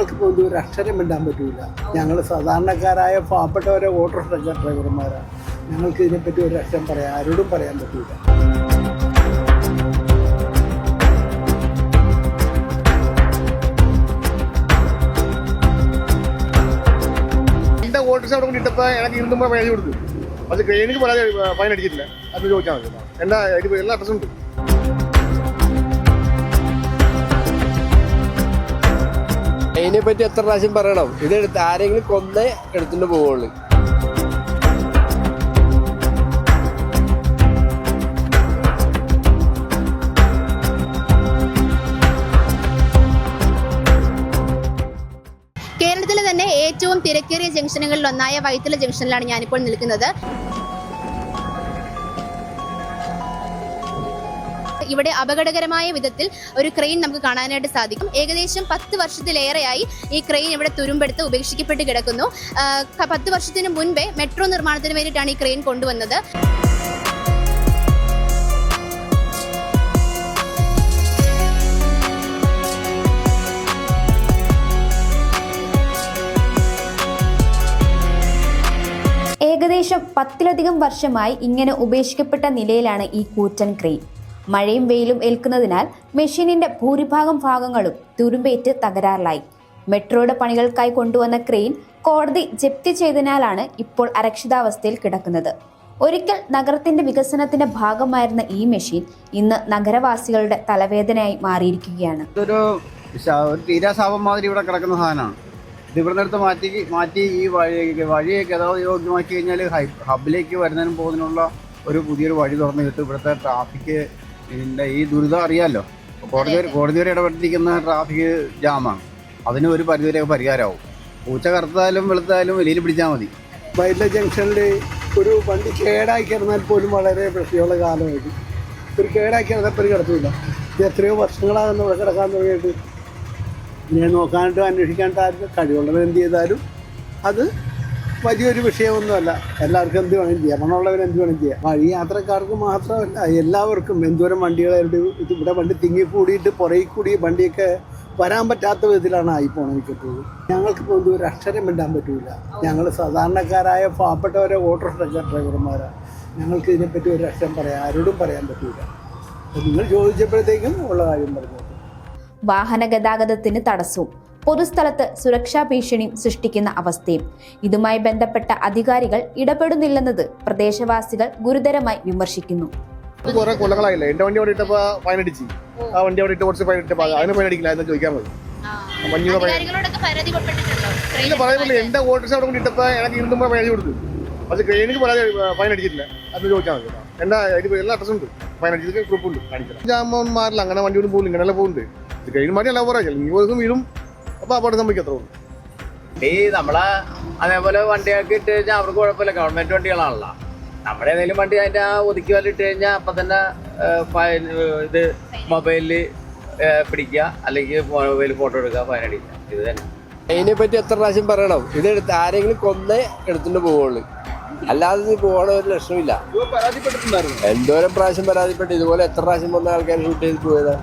ഞങ്ങൾക്ക് പോലും ഒരു അക്ഷരം മിണ്ടാൻ പറ്റൂല. ഞങ്ങൾ സാധാരണക്കാരായ പാവപ്പെട്ടവരെ ഓട്ടോ ഡ്രൈവർമാരാണ് ഞങ്ങൾക്ക് ഇതിനെപ്പറ്റി ഒരു അക്ഷരം പറയാം ആരോടും പറയാൻ പറ്റില്ല എന്റെ ഓട്ടോറിക്ഷ അവിടെ കൊണ്ടിട്ടപ്പോ എനിക്ക് ഇരുന്നുമ്പോൾ പൈസ കൊടുത്തു. അത് എനിക്ക് പറയാതെ ഫൈൻ അടിച്ചിട്ടില്ല അത് ചോദിച്ചാൽ മതി. എന്നാ എല്ലാ അഡ്രസ്സും ഉണ്ട്. അതിനെ പറ്റി എത്ര പ്രാവശ്യം പറയണം? ഇത് എടുത്ത് ആരെങ്കിലും കൊന്നേ എടുത്തിട്ട് പോവുള്ളൂ. കേരളത്തിലെ തന്നെ ഏറ്റവും തിരക്കേറിയ ജംഗ്ഷനുകളിൽ ഒന്നായ വൈത്തല ജംഗ്ഷനിലാണ് ഞാനിപ്പോൾ നിൽക്കുന്നത്. ഇവിടെ അപകടകരമായ വിധത്തിൽ ഒരു ക്രെയിൻ നമുക്ക് കാണാനായിട്ട് സാധിക്കും. ഏകദേശം പത്ത് വർഷത്തിലേറെയായി ഈ ക്രെയിൻ ഇവിടെ തുരുമ്പെടുത്ത് ഉപേക്ഷിക്കപ്പെട്ട് കിടക്കുന്നു. പത്ത് വർഷത്തിന് മുൻപേ മെട്രോ നിർമ്മാണത്തിന് വേണ്ടിയിട്ടാണ് ഈ ക്രെയിൻ കൊണ്ടുവന്നത്. ഏകദേശം പത്തിലധികം വർഷമായി ഇങ്ങനെ ഉപേക്ഷിക്കപ്പെട്ട നിലയിലാണ് ഈ കൂറ്റൻ ക്രെയിൻ. മഴയും വെയിലും ഏൽക്കുന്നതിനാൽ മെഷീനിന്റെ ഭൂരിഭാഗം ഭാഗങ്ങളും തുരുമ്പേറ്റ് തകരാറിലായി. മെട്രോയുടെ പണികൾക്കായി കൊണ്ടുവന്ന ക്രെയിൻ കോടതി ജപ്തി ചെയ്തതിനാലാണ് ഇപ്പോൾ അരക്ഷിതാവസ്ഥയിൽ കിടക്കുന്നത്. ഒരിക്കൽ നഗരത്തിന്റെ വികസനത്തിന്റെ ഭാഗമായിരുന്ന ഈ മെഷീൻ ഇന്ന് നഗരവാസികളുടെ തലവേദനയായി മാറിയിരിക്കുകയാണ്. മാതിരി ഇവിടെ കിടക്കുന്ന സാധനമാണ്. ഇത് ഇവിടെ നിന്നെടുത്ത് മാറ്റി മാറ്റി ഈ വഴി വഴിയെ ഗതാഗത യോഗ്യമാക്കി കഴിഞ്ഞാൽ ഹബിലേക്ക് വരുന്നതിനും പോകുന്നതിനുള്ള ഒരു പുതിയൊരു വഴി തുറന്നു കിട്ടും ഇവിടുത്തെ ട്രാഫിക് ഇതിന്റെ ഈ ദുരിതം അറിയാമല്ലോ കോടതി വരെ കോടതി വരെ ഇടപെട്ടിരിക്കുന്ന ട്രാഫിക് ജാമാണ്. അതിന് ഒരു പരിധിവരെ പരിഹാരമാവും. പൂച്ച കറുത്താലും വെളുത്താലും വെളിയിൽ പിടിച്ചാൽ മതി. വൈദ്യ ജംഗ്ഷനിൽ ഒരു വണ്ടി കേടായി കിടന്നാൽ പോലും വളരെ പ്രശ്നമുള്ള കാലമായിട്ട്. ഒരു കേടായി കിടന്നപ്പോൾ ഒരു കിടത്തില്ല ഇത് എത്രയോ വർഷങ്ങളാകുന്ന ഇവിടെ കിടക്കാൻ തുടങ്ങിയിട്ട്. ഇതിനെ നോക്കാനായിട്ടും അന്വേഷിക്കാനായിട്ട് ആരും കഴിവുള്ളവരെന്ത് ചെയ്താലും അത് വലിയൊരു വിഷയമൊന്നുമല്ല. എല്ലാവർക്കും എന്ത് വേണം ചെയ്യാം. പണമുള്ളവർ എന്ത് വേണം ചെയ്യാം. വഴി യാത്രക്കാർക്ക് മാത്രമല്ല എല്ലാവർക്കും എന്തോരം വണ്ടികളുടെ ഇത് ഇവിടെ വണ്ടി തിങ്ങിക്കൂടിയിട്ട് പുറകിൽ കൂടി വണ്ടിയൊക്കെ വരാൻ പറ്റാത്ത വിധത്തിലാണ് ആയിപ്പോണത് മിക്കപ്പോഴും. ഞങ്ങൾക്കിപ്പോൾ എന്ത് ഒരു അക്ഷരം മിണ്ടാൻ പറ്റൂല. ഞങ്ങൾ സാധാരണക്കാരായ പാവപ്പെട്ടവരെ ഓട്ടോ ഡ്രൈവർമാരാണ് ഞങ്ങൾക്ക് ഇതിനെപ്പറ്റി ഒരു അക്ഷരം പറയാം ആരോടും പറയാൻ പറ്റൂല. നിങ്ങൾ ചോദിച്ചപ്പോഴത്തേക്കും ഉള്ള കാര്യം പറഞ്ഞു വാഹന ഗതാഗതത്തിന് തടസ്സവും. പൊതുസ്ഥലത്ത് സുരക്ഷാ ഭീഷണിയും സൃഷ്ടിക്കുന്ന അവസ്ഥയും. ഇതുമായി ബന്ധപ്പെട്ട അധികാരികൾ ഇടപെടുന്നില്ലെന്നത് പ്രദേശവാസികൾ ഗുരുതരമായി വിമർശിക്കുന്നു. കുറെ കൊല്ലങ്ങളായില്ലേ? എന്റെ വണ്ടി അവിടെ ഇട്ടപ്പോ ഫൈൻ അടിച്ച്. ആ വണ്ടി അവിടെ ഇട്ട് കുറച്ച് ഫൈൻ ഇട്ടപ്പോ അതിന് ഫൈൻ അടിക്കില്ല എന്ന് ചോദിക്കാൻ മതി ഇല്ല പറയുന്നില്ല എന്റെ അവിടെ എനിക്ക് ഇരുന്നുമ്പോ പൈസ കൊടുത്തു. പക്ഷെ ഫൈൻ അടിച്ചിട്ടില്ല. അത് ചോദിച്ചാൽ മതി. എന്നാ ഇത് എല്ലാ അഡ്രസ്സും ഉണ്ട്. ഫൈൻ അടിച്ചിട്ട് ഗ്രൂപ്പ് ഉണ്ട്. കാണിക്കണം ജാമന്മാരിൽ അങ്ങനെ വണ്ടി ഒന്നും പോകില്ല ഇങ്ങനെയല്ല പോകുന്നുണ്ട് കഴിഞ്ഞ മാറ്റി അല്ല ഇനി നീ ദിവസം വീഴും. അപ്പൊ അപകടം നമുക്ക് എത്ര ഉള്ളൂ. ഈ നമ്മളെ അതേപോലെ വണ്ടിയാക്കി ഇട്ട് കഴിഞ്ഞാൽ അവർക്ക് കുഴപ്പമില്ല. ഗവൺമെന്റ് വണ്ടികളാണല്ലോ. നമ്മുടെ ഏതെങ്കിലും വണ്ടി അതിന്റെ ആ ഒതുക്കി വല്ല ഇട്ട് കഴിഞ്ഞാൽ അപ്പൊ തന്നെ ഇത് മൊബൈലിൽ പിടിക്കുക. അല്ലെങ്കിൽ മൊബൈലിൽ ഫോട്ടോ എടുക്കുക ഫൈൻ അടിക്കുക. ഇത് തന്നെ. അതിനെ പറ്റി എത്ര പ്രാവശ്യം പറയണം? ഇത് എടുത്ത് ആരെങ്കിലും കൊന്നേ എടുത്തിട്ട് പോവുള്ളൂ. അല്ലാതെ ഇത് പോകണ ഒരു ലക്ഷണമില്ല. എന്തോരം പ്രാവശ്യം പരാതിപ്പെട്ട്? ഇതുപോലെ എത്ര പ്രാവശ്യം വന്ന ആൾക്കാർ ഷൂട്ട് ചെയ്ത് പോയതാ?